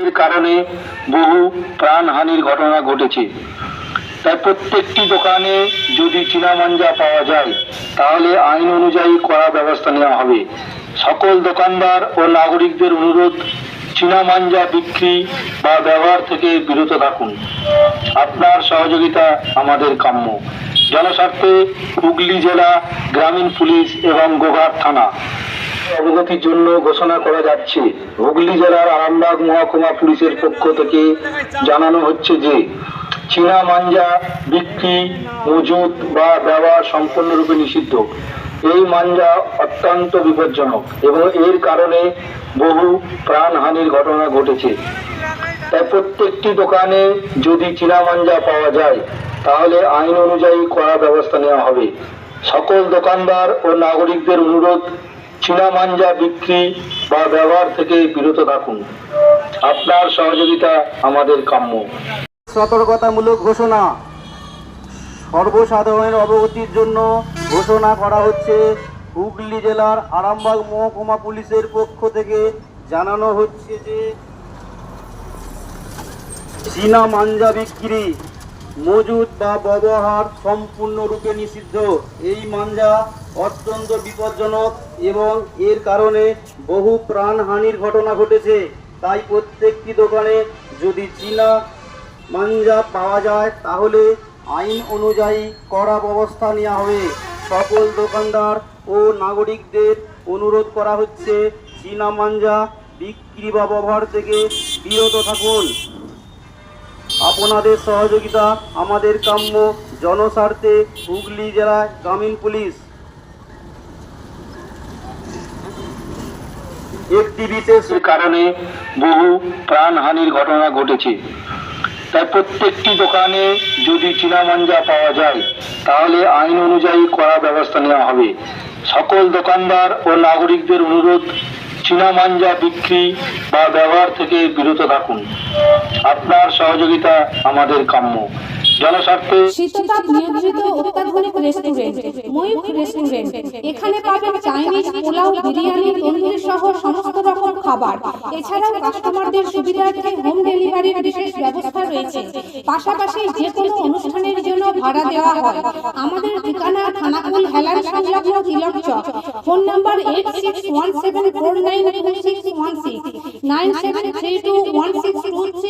এর কারণে বহু প্রাণহানির ঘটনা ঘটেছে। তাই প্রত্যেকটি দোকানে যদি চীনা মাঞ্জা পাওয়া যায়, তাহলে আইন অনুযায়ী কড়া ব্যবস্থা নেওয়া হবে। সকল দোকানদার ও নাগরিকদের অনুরোধ চীনা মাঞ্জা বিক্রি বা ব্যবহার থেকে বিরত থাকুন। আপনার সহযোগিতা আমাদের কাম্য। জনস্বার্থে হুগলি জেলা গ্রামীণ পুলিশ এবং গোঘাট থানা। অবগতির জন্য ঘোষণা করা যাচ্ছে। হুগলি জেলার আরামবাগ মহকুমা পুলিশের পক্ষ থেকে জানানো হচ্ছে যে, চীনা মাঞ্জা বিক্রি মজুত বা ব্যবহার সম্পূর্ণরূপে নিষিদ্ধ। এই মাঞ্জা অত্যন্ত বিপজ্জনক এবং এর কারণে বহু প্রাণহানির ঘটনা ঘটেছে। তাই প্রত্যেকটি দোকানে যদি চীনা মাঞ্জা পাওয়া যায়, তাহলে আইন অনুযায়ী কড়া ব্যবস্থা নেওয়া হবে। সকল দোকানদার ও নাগরিকদের অনুরোধ চীনা মাঞ্জা বিক্রি বা ব্যবহার থেকে বিরত থাকুন। আপনার সহযোগিতা আমাদের কাম্য। সতর্কতামূলক ঘোষণা। সর্বসাধারণের অবগতির জন্য ঘোষণা করা হচ্ছে, হুগলি জেলার আরামবাগ মহকুমা পুলিশের পক্ষ থেকে জানানো হচ্ছে যে চীনা মাঞ্জা বিক্রি মজুদ বা ব্যবহার সম্পূর্ণরূপে নিষিদ্ধ। এই মাঞ্জা অত্যন্ত বিপজ্জনক এবং এর কারণে বহু প্রাণহানির ঘটনা ঘটেছে। তাই প্রত্যেকটি দোকানে যদি চীনা মাঞ্জা পাওয়া যায়, তাহলে আইন অনুযায়ী কড়া ব্যবস্থা নেওয়া হবে। সকল দোকানদার ও নাগরিকদের অনুরোধ করা হচ্ছে, চীনা মাঞ্জা বিক্রি বা ব্যবহার থেকে বিরত থাকুন। আপনাদের সহযোগিতা আমাদের কাম্য জনস্বার্থে হুগলি জেলা গ্রামীণ পুলিশ। একটি বিশেষ কারণে বহু প্রাণহানির ঘটনা ঘটেছে। তাই প্রত্যেকটি দোকানে যদি চীনা মাঞ্জা পাওয়া যায়, তাহলে আইন অনুযায়ী কড়া ব্যবস্থা নেওয়া হবে। সকল দোকানদার ও নাগরিকদের অনুরোধ চীনা মাঞ্জা বিক্রি বা ব্যবহার থেকে বিরত থাকুন। আপনার সহযোগিতা আমাদের কাম্য। হোম ডেলিভারির ব্যবস্থা রয়েছে। পাশাপাশি যে অনুষ্ঠানের জন্য ভাড়া দেওয়া আমাদের ঠিকানা থানাকুল সংলগ্ন চক। Phone number eight six one seven four nine two one six nine seven three two six two three